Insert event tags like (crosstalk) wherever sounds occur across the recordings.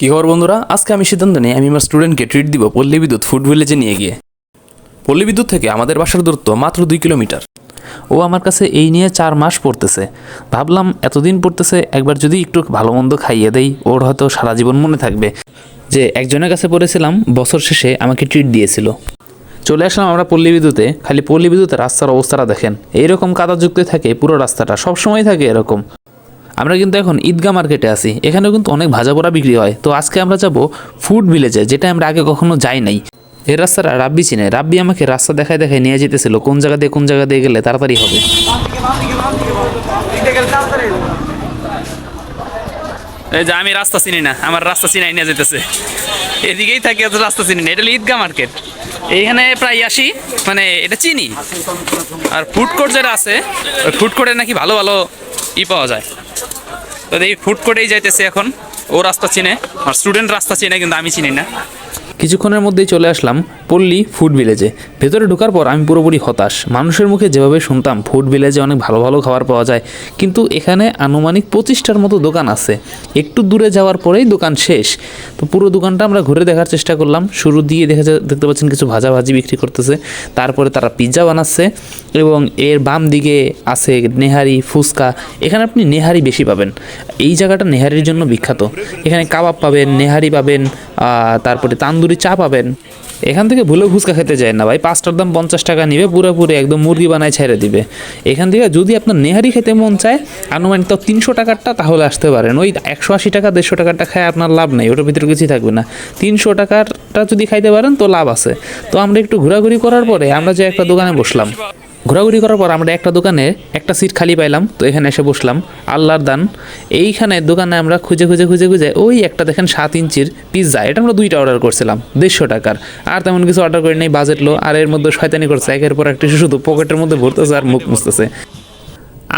কি খবর বন্ধুরা? আজকে আমি সিদ্ধান্ত নিই, আমি আমার স্টুডেন্টকে ট্রিট দিব পল্লী বিদ্যুৎ ফুড ভিলেজে নিয়ে গিয়ে। পল্লী বিদ্যুৎ থেকে আমাদের বাসার দূরত্ব মাত্র দুই কিলোমিটার। ও আমার কাছে এই নিয়ে চার মাস পড়তেছে। ভাবলাম এতদিন পড়তেছে, একবার যদি একটু ভালো মন্দ খাইয়ে দেই, ওর হয়তো সারা জীবন মনে থাকবে। যে একজনের কাছে পড়েছিলাম, বছর শেষে আমাকে ট্রিট দিয়েছিল। চলে আসলাম আমরা পল্লী বিদ্যুতে, খালি পল্লী বিদ্যুতের রাস্তার অবস্থাটা দেখেন। এইরকম কাদাযুক্ত থাকে, পুরো রাস্তাটা সবসময় থাকে এরকম। আমরা কিন্তু এখন ঈদগা মার্কেটে আছি। এখানেও কিন্তু অনেক ভাজা পোড়া বিক্রি হয়। তো আজকে আমরা যাব ফুড ভিলেজে, যেটা আমরা আগে কখনো যাই নাই। এই রাস্তাটা রাব্বি চিনে। রাব্বি আমাকে রাস্তা দেখায় দেখায় নিয়ে যেতেছিল। কোন জায়গা দিয়ে, কোন জায়গা দিয়ে গেলে তাড়াতাড়ি হবে। এই যে আমি রাস্তা চিনি না, আমার রাস্তা চিনাই নিয়ে যেতেছে। এদিকেই থাকি এত রাস্তা চিনি না, এটা হলো ঈদগা মার্কেট। এইখানে প্রায় আসি মানে এটা চিনি। আর ফুড কোর্ট যেটা আছে ফুড কোর্টে নাকি ভালো ভালো ই পাওয়া যায়। তো এই ফুড কোর্টেই যাইতেছে এখন। ও রাস্তা চিনে, আর স্টুডেন্ট রাস্তা চিনে, কিন্তু আমি চিনি না। কিছুক্ষণের মধ্যেই চলে আসলাম পল্লী ফুড ভিলেজে। ভেতরে ঢোকার পর আমি পুরোপুরি হতাশ। মানুষের মুখে যেভাবে শুনতাম, ফুড ভিলেজে অনেক ভালো ভালো খাবার পাওয়া যায়, কিন্তু এখানে আনুমানিক পঁচিশটার মতো দোকান আছে। একটু দূরে যাওয়ার পরেই দোকান শেষ। তো পুরো দোকানটা আমরা ঘুরে দেখার চেষ্টা করলাম। শুরু দিয়ে দেখা দেখতে পাচ্ছেন কিছু ভাজা ভাজি বিক্রি করতেছে। তারপরে তারা পিৎজা বানাচ্ছে এবং এর বাম দিকে আছে নেহারি, ফুচকা। এখানে আপনি নেহারি বেশি পাবেন। এই জায়গাটা নেহারির জন্য বিখ্যাত। এখানে কাবাব পাবেন, নেহারি পাবেন তারপরে তান্দুরি চা পাবেন। এখান থেকে ভুলে ফুচকা খেতে যায় না ভাই, পাঁচটার দাম পঞ্চাশ টাকা নিবে, পুরোপুরি একদম মুরগি বানায় ছেড়ে দিবে। এখান থেকে যদি আপনার নেহারি খেতে মন চায়, আনুমানিক তাও তিনশো টাকারটা তাহলে আসতে পারেন। ওই একশো আশি টাকা, দেড়শো টাকারটা খায় আপনার লাভ নেই, ওটার ভিতরে কিছুই থাকবে না। তিনশো টাকারটা যদি খাইতে পারেন তো লাভ আছে। তো আমরা একটু ঘোরাঘুরি করার পরে আমরা যে একটা দোকানে বসলাম। ঘোরাঘুরি করার পর আমরা একটা দোকানে একটা সিট খালি পাইলাম, তো এখানে এসে বসলাম। আল্লাহর দান। এইখানে দোকানে আমরা খুঁজে খুঁজে খুঁজে খুঁজে ওই একটা দেখেন সাত ইঞ্চির পিৎজা এটা আমরা দুইটা অর্ডার করছিলাম, দেড়শো টাকার। আর তেমন কিছু অর্ডার করি নাই বাজেট লো আর এর মধ্যে শয়তানি করছে, একের পর একটা শুধু পকেটের মধ্যে ভরতেছে আর মুখ মুছতেছে।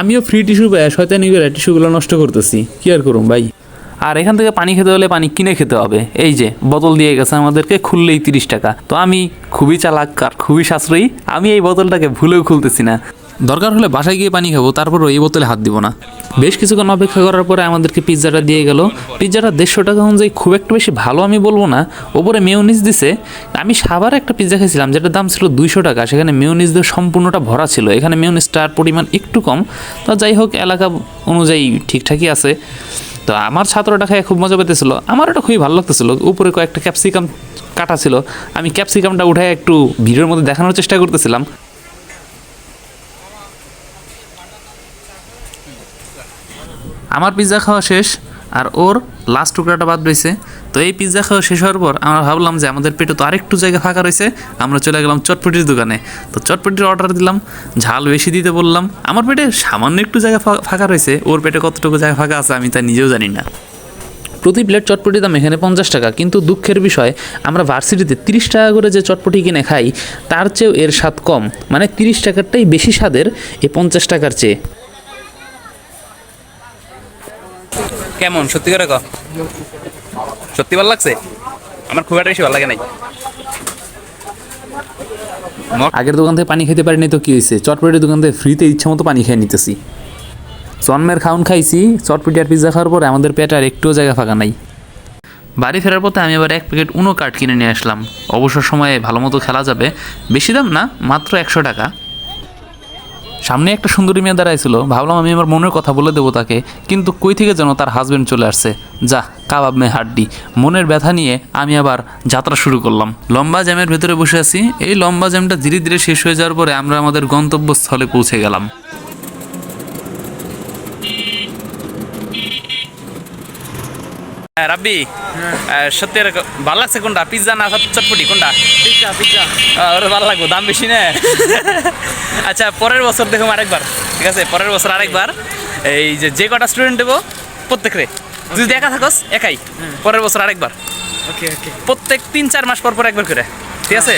আমিও ফ্রি টিস্যু পেয়ে শয়তানি করে টিস্যুগুলো নষ্ট করতেছি, কি আর করুম ভাই? আর এখান থেকে পানি খেতে হলে পানি কিনে খেতে হবে। এই যে, বোতল দিয়ে গেছে আমাদেরকে, খুললেই তিরিশ টাকা। তো আমি খুবই চালাক আর খুবই সাশ্রয়ী, আমি এই বোতলটাকে ভুলেও খুলতেছি না। দরকার হলে বাসায় গিয়ে পানি খাব, তারপরও এই বোতলে হাত দিব না। বেশ কিছুক্ষণ অপেক্ষা করার পরে আমাদেরকে পিৎজাটা দিয়ে গেল। পিৎজাটা দেড়শো টাকা অনুযায়ী খুব একটা বেশি ভালো আমি বলব না। ওপরে মেয়নিজ দিছে। আমি সাবার একটা পিৎজা খেয়েছিলাম, যেটার দাম ছিল দুইশো টাকা। সেখানে মেয়নিজ দিয়ে সম্পূর্ণটা ভরা ছিল। এখানে মেয়নিজটার পরিমাণ একটু কম। তো যাই হোক, এলাকা অনুযায়ী ঠিকঠাকই আছে। তো আমার ছাত্রটা খেয়ে খুব মজা পেতেছিল। আমার ওটা খুবই ভালো লাগতেছিল। উপরে কয়েকটা ক্যাপসিকাম কাটা ছিল। আমি ক্যাপসিকামটা উঠে একটু ভিডিওর মধ্যে দেখানোর চেষ্টা করতেছিলাম। আমার পিৎজা খাওয়া শেষ, আর ওর লাস্ট টুকরাটা বাদ রয়েছে তো এই পিৎজা খাওয়া শেষ হওয়ার পর আমরা ভাবলাম যে আমাদের পেটে তো আরেকটু জায়গা ফাঁকা রয়েছে, আমরা চলে গেলাম চটপটির দোকানে। তো চটপটির অর্ডার দিলাম, ঝাল বেশি দিতে বললাম। আমার পেটে সামান্য একটু জায়গা ফাঁকা রয়েছে, ওর পেটে কতটুকু জায়গা ফাঁকা আছে আমি তা নিজেও জানি না। প্রতি প্লেট চটপটির দাম এখানে পঞ্চাশ টাকা, কিন্তু দুঃখের বিষয়, আমরা ভার্সিটিতে তিরিশ টাকা করে যে চটপটি কিনে খাই, তার চেয়েও এর স্বাদ কম। মানে তিরিশ টাকারটাই বেশি স্বাদের এই পঞ্চাশ টাকার চেয়ে। কেমন? সত্যি করে ক সত্যি ভালো লাগছে? আমার খুব একটা বেশি ভালো লাগে নাই। আগের দোকান থেকে পানি খেতে পারিনি তো কি হয়েছে? চটপটির দোকান থেকে ফ্রিতে ইচ্ছা মতো পানি খেয়ে নিতেছি। জন্মের খাউন খাইছি, চটপটি আর পিৎজা খাওয়ার পরে আমাদের পেটে আর একটুও জায়গা ফাঁকা নাই। বাড়ি ফেরার পথে আমি আবার এক প্যাকেট উনো কার্ড কিনে নিয়ে আসলাম। অবসর সময়ে ভালো মতো খেলা যাবে। বেশি দাম না, মাত্র একশো টাকা। সামনে একটা সুন্দরী মেয়ে দাঁড়াইছিল। ভাবলাম আমি আমার মনের কথা বলে দেবো তাকে, কিন্তু কই থেকে যেন তার হাজব্যান্ড চলে আসছে। যা, কাবাব মেয়ে হাড্ডি। মনের ব্যথা নিয়ে আমি আবার যাত্রা শুরু করলাম। লম্বা জ্যামের ভেতরে বসে আছি। এই লম্বা জ্যামটা ধীরে ধীরে শেষ হয়ে যাওয়ার পরে আমরা আমাদের গন্তব্যস্থলে পৌঁছে গেলাম। রাব্বি আহ, সত্যি এরকম ভালো লাগছে কোনটা? পিৎজা না চটপটি কোনটা? পিজ্জা পিজ্জা ওটা ভালো লাগবে দাম বেশি না। (laughs) আচ্ছা পরের বছর দেখুন আরেকবার ঠিক আছে? পরের বছর আরেকবার এই যে যে কটা স্টুডেন্ট দেবো প্রত্যেকরে তুই যদি একা থাকস একাই। পরের বছর আরেকবার। ওকে ওকে প্রত্যেক তিন চার মাস পর পর একবার করে ঠিক আছে?